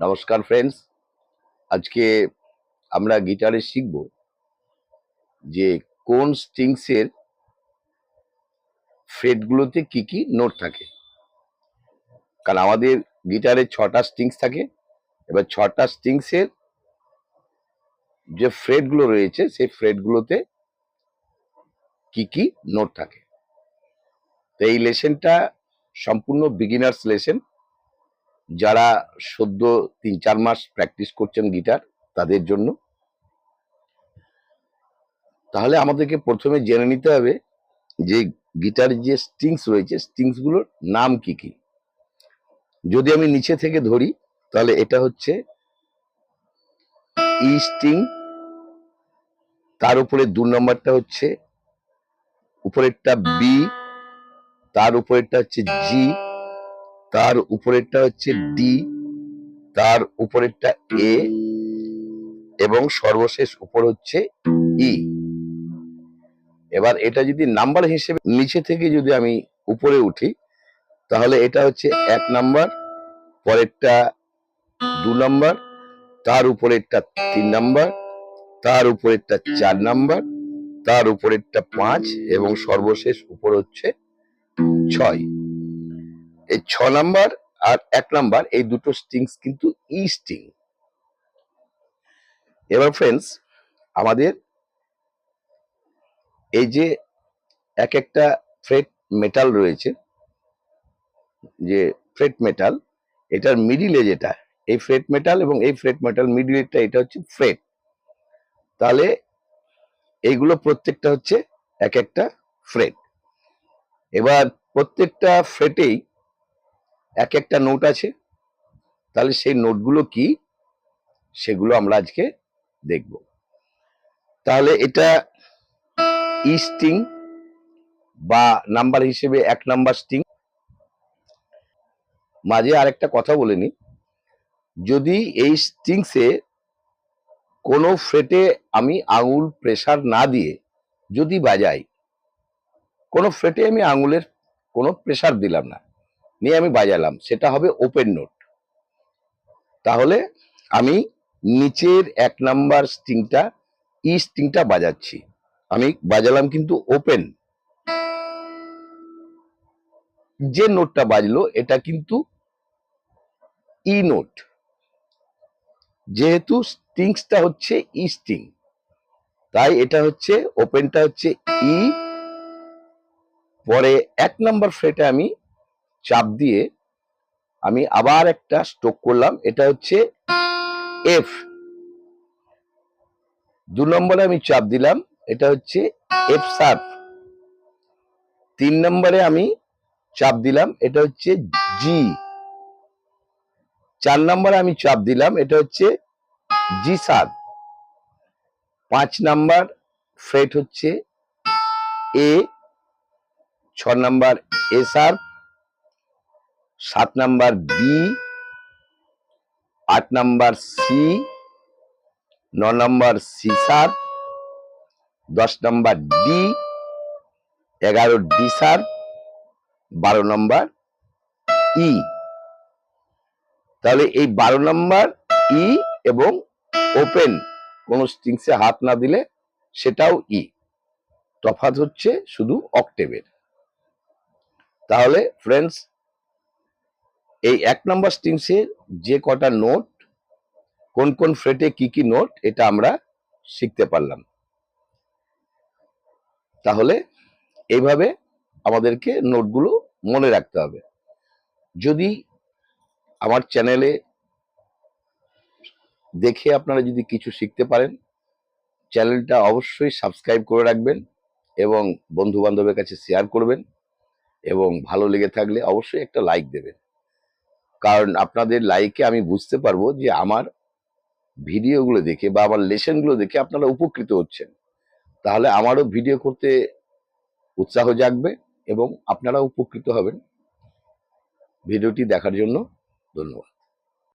নমস্কার ফ্রেন্ডস আজকে আমরা গিটারে শিখব যে কোন স্ট্রিংসের ফ্রেটগুলোতে কি কি নোট থাকে। কারণ আমাদের গিটারে ছটা স্ট্রিংস থাকে। এবার ছটা স্ট্রিংসের যে ফ্রেটগুলো রয়েছে, সেই ফ্রেটগুলোতে কি কি নোট থাকে। তো এই লেসনটা সম্পূর্ণ বিগিনার্স লেসন যারা সদ্য তিন, চার মাস প্র্যাকটিস করছেন গিটার তাদের জন্য। তাহলে আমাদেরকে প্রথমে জেনে নিতে হবে যে গিটারের যে স্ট্রিংস রয়েছে স্ট্রিংসগুলোর নাম কি কি। যদি আমি নিচে থেকে ধরি, তাহলে এটা হচ্ছে ই স্ট্রিং তার উপরে দু নম্বরটা হচ্ছে, উপরেরটা বি তার উপরেরটা হচ্ছে জি তার উপরেরটা হচ্ছে ডি তার উপরেরটা এ এবং সর্বশেষ উপর হচ্ছে ই। এবার এটা যদি নাম্বার হিসেবে নিচে থেকে যদি আমি উপরে উঠি তাহলে এটা হচ্ছে এক নাম্বার পরেরটা দু নাম্বার তার উপরেরটা তিন নাম্বার তার উপরেরটা চার নাম্বার তার উপরেরটা পাঁচ এবং সর্বশেষ উপর হচ্ছে ছয়। এই ছ নাম্বার আর এক নাম্বার এই দুটো স্ট্রিংস কিন্তু ই স্ট্রিং এবার ফ্রেন্ডস আমাদের এই যে এক একটা ফ্রেট মেটাল রয়েছে, যে ফ্রেট মেটাল এটার মিডিলে যেটা, এই ফ্রেট মেটাল এবং এই ফ্রেট মেটাল মিডিলেরটা এটা হচ্ছে ফ্রেট তাহলে এইগুলো প্রত্যেকটা হচ্ছে এক একটা ফ্রেট এবার প্রত্যেকটা ফ্রেটেই এক একটা নোট আছে। তাহলে সেই নোটগুলো কি? সেগুলো আমরা আজকে দেখব। তাহলে এটা ই স্ট্রিং বা নাম্বার হিসেবে এক নাম্বার স্টিং মাঝে আরেকটা কথা বলে নি যদি এই স্টিংসে কোনো ফ্রেটে আমি আঙুল প্রেসার না দিয়ে যদি বাজাই, কোনো ফ্রেটে আমি আঙুলের কোনো প্রেসার দিলাম না। নিয়ে আমি বাজালাম, সেটা হবে ওপেন নোট তাহলে আমি নিচের এক নাম্বার স্ট্রিংটা ই স্ট্রিংটা বাজাচ্ছি। আমি বাজালাম কিন্তু ওপেন যে নোটটা বাজলো, এটা কিন্তু ই নোট যেহেতু স্ট্রিংসটা হচ্ছে ই স্ট্রিং তাই এটা হচ্ছে ওপেনটা হচ্ছে ই পরে এক নাম্বার ফ্রেটে আমি চাপ দিয়ে আমি আবার একটা স্ট্রোক করলাম। এটা হচ্ছে এফ দু নম্বরে আমি চাপ দিলাম, এটা হচ্ছে এফ সার্ফ তিন নম্বরে আমি চাপ দিলাম, এটা হচ্ছে জি চার নম্বরে আমি চাপ দিলাম, এটা হচ্ছে জি সার্ফ পাঁচ নাম্বার ফ্রেট হচ্ছে এ ছ নাম্বার এ সার্ফ সাত নাম্বার বি আট নাম্বার সি ন নাম্বার সি সার্ফ দশ নাম্বার ডি এগারো ডি সার বারো নাম্বার ই তাহলে এই বারো নাম্বার ই এবং ওপেন কোন স্ট্রিংসে হাত না দিলে সেটাও ই তফাৎ হচ্ছে শুধু অক্টেভের তাহলে ফ্রেন্ডস এই এক নম্বর স্ট্রিংসের যে কটা নোট কোন কোন ফ্রেটে কি কি নোট এটা আমরা শিখতে পারলাম। তাহলে এইভাবে আমাদেরকে নোটগুলো মনে রাখতে হবে। যদি আমার চ্যানেলে দেখে আপনারা যদি কিছু শিখতে পারেন চ্যানেলটা অবশ্যই সাবস্ক্রাইব করে রাখবেন এবং বন্ধু বান্ধবের কাছে শেয়ার করবেন এবং ভালো লেগে থাকলে অবশ্যই একটা লাইক দেবেন। কারণ আপনাদের লাইকে আমি বুঝতে পারব যে আমার ভিডিওগুলো দেখে বা আমার লেসনগুলো দেখে আপনারা উপকৃত হচ্ছেন। তাহলে আমারও ভিডিও করতে উৎসাহ জাগবে এবং আপনারা উপকৃত হবেন। ভিডিওটি দেখার জন্য ধন্যবাদ।